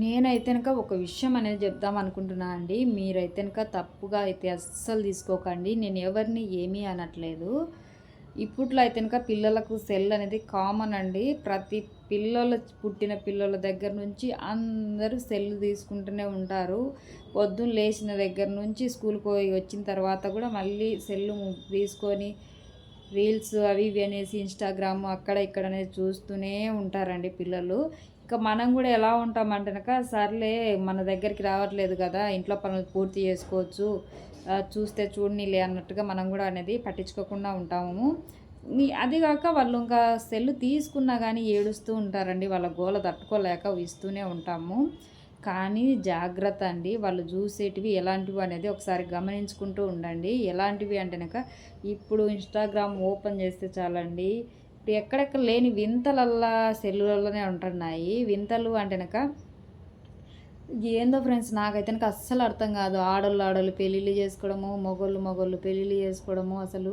నేనైతే కనుక ఒక విషయం అనేది చెప్దాం అనుకుంటున్నా అండి. మీరైతే కనుక తప్పుగా అయితే అస్సలు తీసుకోకండి. నేను ఎవరిని ఏమీ అనట్లేదు. ఇప్పట్లో అయితే కనుక పిల్లలకు సెల్ అనేది కామన్ అండి. ప్రతి పిల్లల పుట్టిన పిల్లల దగ్గర నుంచి అందరూ సెల్ తీసుకుంటూనే ఉంటారు. పొద్దున్న లేచిన దగ్గర నుంచి స్కూల్కి పోయి వచ్చిన తర్వాత కూడా మళ్ళీ సెల్ తీసుకొని రీల్స్ అవి ఇవి అనేసి ఇన్స్టాగ్రామ్ అక్కడ ఇక్కడ అనేది చూస్తూనే ఉంటారండి పిల్లలు. ఇంకా మనం కూడా ఎలా ఉంటామంటే కనుక సర్లే మన దగ్గరికి రావట్లేదు కదా ఇంట్లో పనులు పూర్తి చేసుకోవచ్చు చూస్తే చూడనిలే అన్నట్టుగా మనం కూడా అనేది పట్టించుకోకుండా ఉంటాము. అది కాక వాళ్ళు ఇంకా సెల్ తీసుకున్నా కానీ ఏడుస్తూ ఉంటారండి వాళ్ళ గోల తట్టుకోలేక ఇస్తూనే ఉంటాము. కానీ జాగ్రత్త అండి వాళ్ళు చూసేటివి ఎలాంటివి అనేది ఒకసారి గమనించుకుంటూ ఉండండి. ఎలాంటివి అంటే కనుక ఇప్పుడు ఇన్స్టాగ్రామ్ ఓపెన్ చేస్తే చాలండి ఇప్పుడు ఎక్కడెక్కడ లేని వింతలల్లా సెల్లులలోనే ఉంటున్నాయి. వింతలు అంటే ఏందో ఫ్రెండ్స్ నాకైతే నాకు అస్సలు అర్థం కాదు. ఆడోళ్ళు ఆడోళ్ళు పెళ్ళిళ్ళు చేసుకోవడము మొగోళ్ళు మొగోళ్ళు పెళ్ళిళ్ళు చేసుకోవడము అసలు.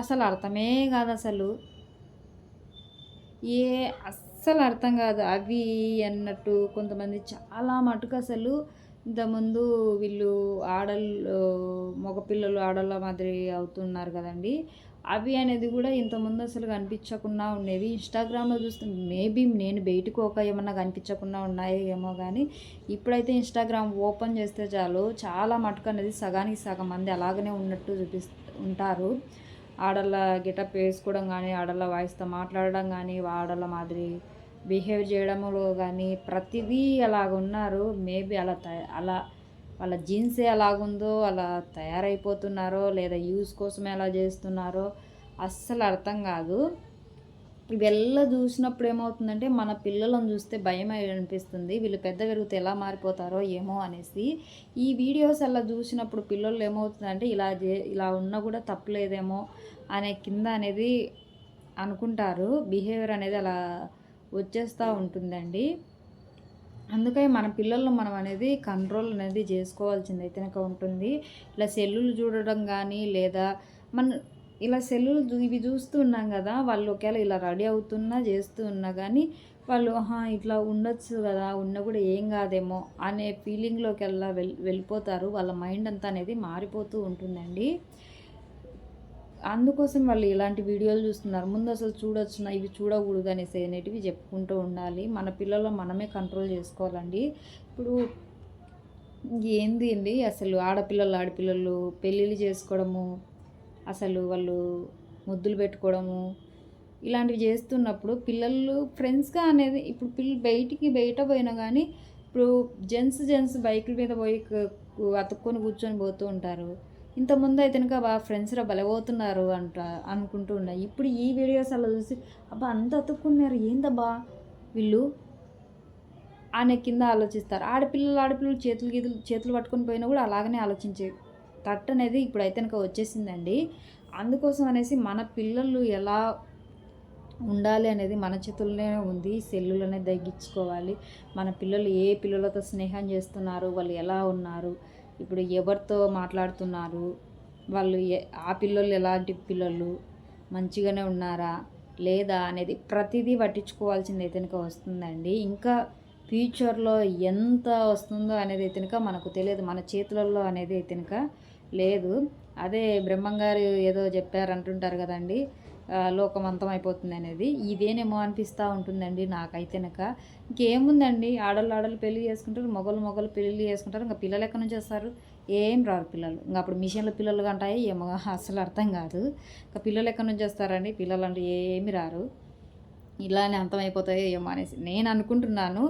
అసలు అర్థమే కాదు అసలు. ఏ అస్సలు అర్థం కాదు. అవి అన్నట్టు కొంతమంది చాలా మటుకు అసలు ఇంతకుముందు వీళ్ళు ఆడళ్ళు మగపిల్లలు ఆడళ్ళ మాదిరి అవుతున్నారు కదండి. అవి అనేది కూడా ఇంతకుముందు అసలు కనిపించకుండా ఉండేవి. ఇన్స్టాగ్రామ్లో చూస్తే మేబీ నేను బయటకు ఒక ఏమన్నా కనిపించకుండా ఉన్నాయో ఏమో కానీ ఇప్పుడైతే ఇన్స్టాగ్రామ్ ఓపెన్ చేస్తే చాలు చాలా మటుకు అనేది సగానికి సగం మంది అలాగనే ఉన్నట్టు చూపిస్తూ ఉంటారు. ఆడళ్ళ గెటప్ వేసుకోవడం కానీ ఆడళ్ళ వాయిస్తో మాట్లాడడం కానీ ఆడళ్ళ మాదిరి బిహేవ్ చేయడంలో కానీ ప్రతిదీ అలాగ ఉన్నారు మేబీ అలా త అలా వాళ్ళ జీన్సే అలాగుందో అలా తయారైపోతున్నారో లేదా యూస్ కోసం ఎలా చేస్తున్నారో అస్సలు అర్థం కాదు. వీళ్ళ చూసినప్పుడు ఏమవుతుందంటే మన పిల్లలను చూస్తే భయం అనిపిస్తుంది. వీళ్ళు పెద్ద పెరిగితే ఎలా మారిపోతారో ఏమో అనేసి. ఈ వీడియోస్ అలా చూసినప్పుడు పిల్లలు ఏమవుతుందంటే ఇలా చే ఇలా ఉన్నా కూడా తప్పులేదేమో అనే కింద అనేది అనుకుంటారు. బిహేవియర్ అనేది అలా వచ్చేస్తూ ఉంటుందండి. అందుకే మన పిల్లలను మనం అనేది కంట్రోల్ అనేది చేసుకోవాల్సింది అయితే ఉంటుంది. ఇలా సెల్లులు చూడడం కానీ లేదా మన ఇలా సెల్లులు ఇవి చూస్తున్నాం కదా వాళ్ళు ఒకవేళ ఇలా రెడీ అవుతున్నా చేస్తూ ఉన్నా కానీ వాళ్ళు ఇట్లా ఉండొచ్చు కదా ఉన్నా కూడా ఏం కాదేమో అనే ఫీలింగ్లోకి వెళ్ళా వెళ్ళిపోతారు. వాళ్ళ మైండ్ అంతా అనేది మారిపోతూ ఉంటుందండి. అందుకోసం వాళ్ళు ఇలాంటి వీడియోలు చూస్తున్నారు. ముందు అసలు చూడొచ్చు ఇవి చూడకూడదు అనేసి అనేటివి చెప్పుకుంటూ ఉండాలి. మన పిల్లలు మనమే కంట్రోల్ చేసుకోవాలండి. ఇప్పుడు ఏంది అండి? అసలు ఆడపిల్లలు ఆడపిల్లలు పెళ్ళిళ్ళు చేసుకోవడము అసలు వాళ్ళు ముద్దులు పెట్టుకోవడము ఇలాంటివి చేస్తున్నప్పుడు పిల్లలు ఫ్రెండ్స్గా అనేది ఇప్పుడు పిల్లలు బయటికి బయట పోయినా కానీ ఇప్పుడు జెంట్స్ జెంట్స్ బైకుల మీద పోయి అతుక్కొని కూర్చొని పోతూ ఉంటారు. ఇంతకుముందు అయితే కనుక బాగా ఫ్రెండ్స్ రా అంట అనుకుంటూ ఉన్నాయి ఇప్పుడు ఈ వీడియోస్ అలా చూసి అబ్బా అంత అతుక్కున్నారు ఏందబ్బా? వీళ్ళు అనే కింద ఆలోచిస్తారు. ఆడపిల్లలు ఆడపిల్లలు చేతులు గీతులు చేతులు పట్టుకొని పోయినా కూడా అలాగనే ఆలోచించే తట్ అనేది ఇప్పుడు అయితే కనుక వచ్చేసిందండి. అందుకోసం అనేసి మన పిల్లలు ఎలా ఉండాలి అనేది మన చేతుల్లోనే ఉంది. సెల్లులనే తగ్గించుకోవాలి. మన పిల్లలు ఏ పిల్లలతో స్నేహం చేస్తున్నారు? వాళ్ళు ఎలా ఉన్నారు? ఇప్పుడు ఎవరితో మాట్లాడుతున్నారు? వాళ్ళు ఆ పిల్లలు ఎలాంటి పిల్లలు? మంచిగానే ఉన్నారా? లేదా అనేది ప్రతిదీ పట్టించుకోవాల్సింది అయితే వస్తుందండి. ఇంకా ఫ్యూచర్లో ఎంత వస్తుందో అనేది అయితే మనకు తెలియదు. మన చేతులలో అనేది అయితే లేదు. అదే బ్రహ్మంగారు ఏదో చెప్పారు అంటుంటారు కదండి. లోకమంతం అయిపోతుంది అనేది. ఇదేనేమో అనిపిస్తూ ఉంటుందండి నాకైతే కనుక ఇంకేముందండి? ఆడళ్ళు ఆడలు పెళ్ళి చేసుకుంటారు మొగలు మొగలు పెళ్ళి చేసుకుంటారు ఇంకా పిల్లలు ఎక్కడి నుంచి వస్తారు? ఏం రారు పిల్లలు. ఇంకా అప్పుడు మిషన్ల పిల్లలు అంటాయి ఏమో అసలు అర్థం కాదు. ఇంకా పిల్లలు ఎక్కడి నుంచి వస్తారండి? పిల్లలు అంటే ఏమి రారు. ఇలానే అంతమైపోతాయో ఏమో అనేసి. నేను అనుకుంటున్నాను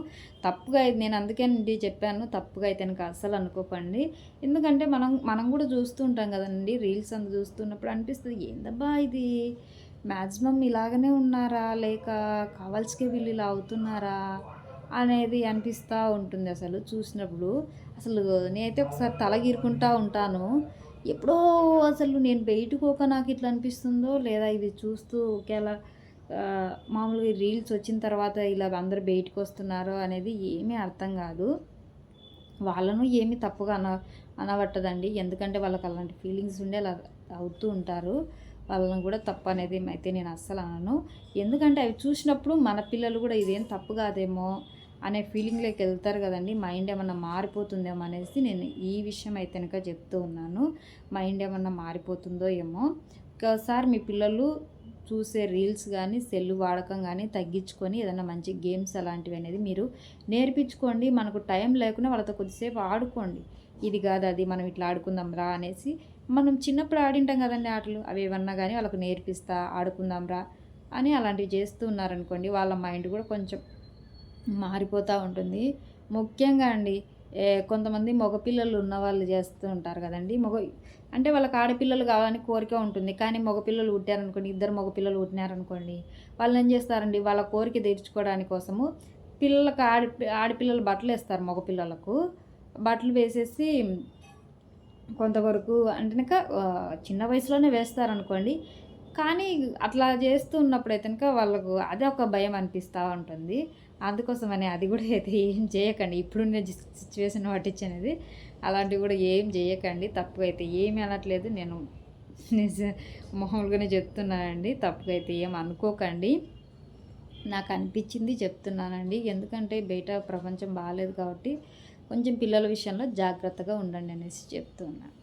తప్పుగా అయితే నేను అందుకే అండి చెప్పాను తప్పుగా అయితే కనుక అస్సలు అనుకోకండి. ఎందుకంటే మనం మనం కూడా చూస్తూ ఉంటాం కదండి రీల్స్ అంత చూస్తున్నప్పుడు అనిపిస్తుంది ఏందబ్బా ఇది? మ్యాక్సిమం ఇలాగనే ఉన్నారా? లేక కావాల్సికే వీళ్ళు ఇలా అవుతున్నారా? అనేది అనిపిస్తూ ఉంటుంది అసలు చూసినప్పుడు. అసలు నేనైతే ఒకసారి తలగిరుకుంటా ఉంటాను. ఎప్పుడో అసలు నేను బయటకు ఒక నాకు ఇట్లా అనిపిస్తుందో లేదా ఇది చూస్తూ ఒకేలా మామూలుగా రీల్స్ వచ్చిన తర్వాత ఇలా అందరు బయటకు వస్తున్నారో అనేది ఏమీ అర్థం కాదు. వాళ్ళను ఏమీ తప్పుగా అన అనబట్టదండి. ఎందుకంటే వాళ్ళకి అలాంటి ఫీలింగ్స్ ఉండే అలా అవుతూ ఉంటారు. వాళ్ళని కూడా తప్పు అనేది అయితే నేను అస్సలు అనను. ఎందుకంటే అవి చూసినప్పుడు మన పిల్లలు కూడా ఇదేం తప్పు కాదేమో అనే ఫీలింగ్లోకి వెళ్తారు కదండి. మైండ్ ఏమన్నా మారిపోతుందేమో అనేసి నేను ఈ విషయం అయితే కనుక చెప్తూ ఉన్నాను. మైండ్ ఏమన్నా మారిపోతుందో ఏమో. ఒకసారి మీ పిల్లలు చూసే రీల్స్ కానీ సెల్ వాడకం కానీ తగ్గించుకొని ఏదైనా మంచి గేమ్స్ అలాంటివి అనేది మీరు నేర్పించుకోండి. మనకు టైం లేకుండా వాళ్ళతో కొద్దిసేపు ఆడుకోండి. ఇది కాదు అది మనం ఇట్లా ఆడుకుందాం రా అనేసి మనం చిన్నప్పుడు ఆడింటాం కదండి ఆటలు. అవి ఏమన్నా కానీ వాళ్ళకు నేర్పిస్తా ఆడుకుందాం రా అని అలాంటివి చేస్తూ ఉన్నారనుకోండి వాళ్ళ మైండ్ కూడా కొంచెం మారిపోతూ ఉంటుంది. ముఖ్యంగా అండి కొంతమంది మగపిల్లలు ఉన్న వాళ్ళు చేస్తూ ఉంటారు కదండి. మగ అంటే వాళ్ళకి ఆడపిల్లలు కావాలని కోరిక ఉంటుంది. కానీ మగపిల్లలు పుట్టారనుకోండి ఇద్దరు మగపిల్లలు పుట్టినారనుకోండి వాళ్ళు ఏం చేస్తారండి? వాళ్ళ కోరిక తీర్చుకోవడానికి కోసము పిల్లలకు ఆడి ఆడపిల్లలు బట్టలు వేస్తారు మగపిల్లలకు బట్టలు వేసేసి కొంతవరకు అంటే చిన్న వయసులోనే వేస్తారనుకోండి కానీ అట్లా చేస్తూ ఉన్నప్పుడు అయితే కనుక వాళ్ళకు అదే ఒక భయం అనిపిస్తూ ఉంటుంది. అందుకోసమని అది కూడా అయితే ఏం చేయకండి. ఇప్పుడున్న సిచ్యువేషన్ పట్టించనేది. అలాంటివి కూడా ఏం చేయకండి. తప్పుగా అయితే ఏమి అనట్లేదు. నేను నిజ మామూలుగానే చెప్తున్నానండి. తప్పుగా అయితే ఏం అనుకోకండి. నాకు అనిపించింది చెప్తున్నానండి. ఎందుకంటే బయట ప్రపంచం బాగాలేదు కాబట్టి కొంచెం పిల్లల విషయంలో జాగ్రత్తగా ఉండండి అనేసి చెప్తున్నాను